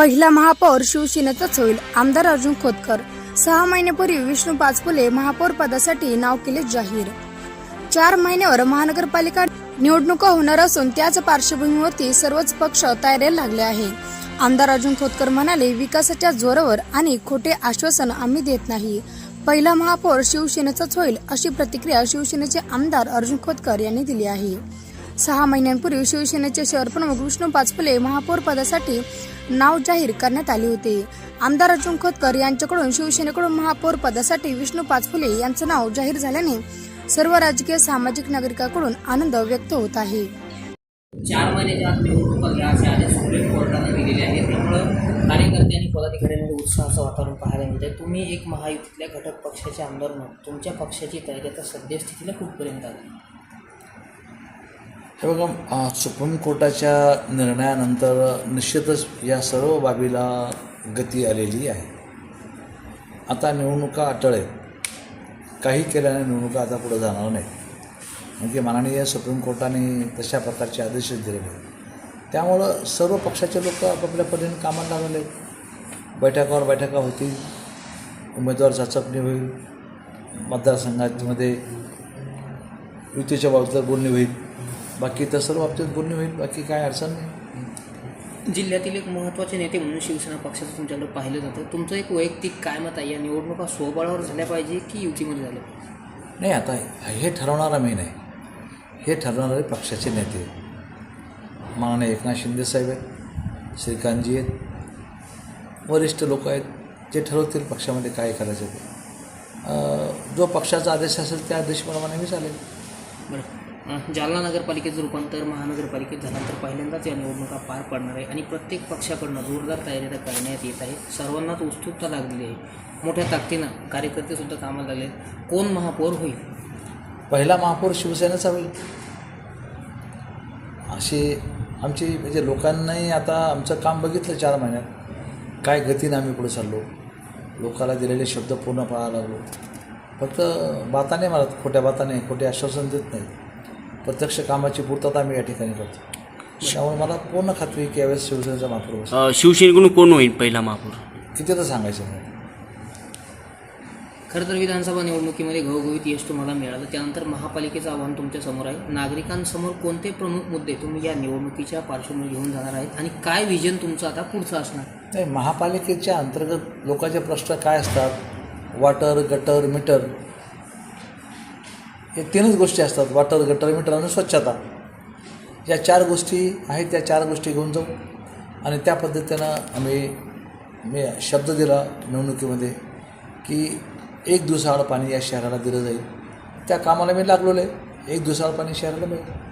पहिला महापौर शिवसेनेचाच होईल. आमदार अर्जुन खोतकर. सहा महिन्यापूर्वी विष्णू पाचपुले महापौर पदासाठी नाव केले जाहीर. चार महिन्यावर महानगरपालिका निवडणुका होणार असून त्याच पार्श्वभूमीवरती सर्वच पक्ष तयारीला लागले आहे. आमदार अर्जुन खोतकर म्हणाले विकासाच्या जोरावर आणि खोटे आश्वासन आम्ही देत नाही. पहिला महापौर शिवसेनेचाच होईल अशी प्रतिक्रिया शिवसेनेचे आमदार अर्जुन खोतकर यांनी दिली आहे. सहा महिन्यांपूर्वी शिवसेनेचे शहर प्रमुख विष्णू पाचपुले महापौर पदासाठी नाव जाहीर करण्यात आले होते. आमदार अर्जुन खोतकर यांच्याकडून शिवसेनेकडून महापौर पदासाठी विष्णू पाचफुले यांचं नाव जाहीर झाल्याने सर्व राजकीय सामाजिक नागरिकांकडून आनंद व्यक्त होत आहे. चार महिने सुप्रीम कोर्टाने दिलेले आहेत त्यामुळं कार्यकर्ते आणि पदाधिकाऱ्यांमध्ये उत्साहाचं वातावरण पाहायला मिळतं तुम्ही एक महायुतीतल्या घटक पक्षाचे आमदार म्हणून तुमच्या पक्षाची तयारी आता सद्यस्थितीला कुठपर्यंत आली? हे बघा सुप्रीम कोर्टाच्या निर्णयानंतर निश्चितच या सर्व बाबीला गती आलेली आहे. आता निवडणुका अटळ आहेत. काही केल्याने निवडणुका आता पुढे जाणार नाही म्हणजे माननीय सुप्रीम कोर्टाने तशा प्रकारचे आदेश दिलेले आहेत. त्यामुळं सर्व पक्षाचे लोक आपापल्या परीने कामाला लागले बैठकावर बैठका होतील उमेदवार चाचपणी होईल मतदारसंघामध्ये युतीच्या बाबतीत बोलणी होईल. बाकी तर सर्व बाबतीत बोलणी होईल बाकी काय अडचण नाही. जिल्ह्यातील एक महत्त्वाचे नेते म्हणून शिवसेना पक्षाचं तुमच्याकडे पाहिलं जातं. तुमचं एक वैयक्तिक काय मत आहे या निवडणुका स्वबळावर झाल्या पाहिजे की युतीमध्ये झाल्या? नाही आता हे ठरवणारा मी नाही हे ठरवणारे पक्षाचे नेते माननीय एकनाथ शिंदे साहेब आहेत श्रीकांतजी आहेत वरिष्ठ लोक आहेत जे ठरवतील पक्षामध्ये काय करायचं ते. जो पक्षाचा आदेश असेल त्या आदेशप्रमाणे मी चालेल. बरं. जालना नगरपालिकेचं रूपांतर महानगरपालिकेत झाल्यानंतर पहिल्यांदाच या निवडणुका पार पडणार आहे आणि प्रत्येक पक्षाकडनं जोरदार तयारी करण्यात येत आहे. सर्वांनाच उत्सुकता लागलेली आहे. मोठ्या ताकदीनं कार्यकर्तेसुद्धा कामाला लागले आहेत. कोण महापौर होईल? पहिला महापौर शिवसेनेचा होईल. अशी आमची म्हणजे लोकांनाही आता आमचं काम बघितलं चार महिन्यात. काय गतीनं आम्ही पुढे चाललो? लोकाला दिलेले शब्द पूर्ण पाळायला लागलो. फक्त बाताने मला खोट्या बाताने खोटे आश्वासन देत नाही प्रत्यक्ष कामाची पूर्तता आम्ही या ठिकाणी करतो. त्यामुळे मला पूर्ण खात्री की यावेळेस शिवसेनेचा महापौर बसेल. अ, शिवसेनेकडून कोण होईल पहिला महापौर? किती तर सांगायचं नाही. खरं तर विधानसभा निवडणुकीमध्ये घवघवीत यश तुम्हाला मिळालं. त्यानंतर महापालिकेचं आव्हान तुमच्यासमोर आहे. नागरिकांसमोर कोणते प्रमुख मुद्दे तुम्ही या निवडणुकीच्या पार्श्वभूमीवर घेऊन जाणार आहेत? आणि काय विजन तुमचं आता पुढचं असणार? नाही महापालिकेच्या अंतर्गत लोकांचे प्रश्न काय असतात? वॉटर गटर मीटर हे तीनच गोष्टी असतात वॉटर गटर मीटर आणि स्वच्छता. या चार गोष्टी आहेत त्या चार गोष्टी घेऊन जाऊ. आणि त्या पद्धतीनं आम्ही मी शब्द दिला निवडणुकीमध्ये की एक दिवसाआड पाणी या शहराला दिलं जाईल. त्या कामाला मी लागलेलो आहे. एक दिवसाआड पाणी शहराला मिळेल.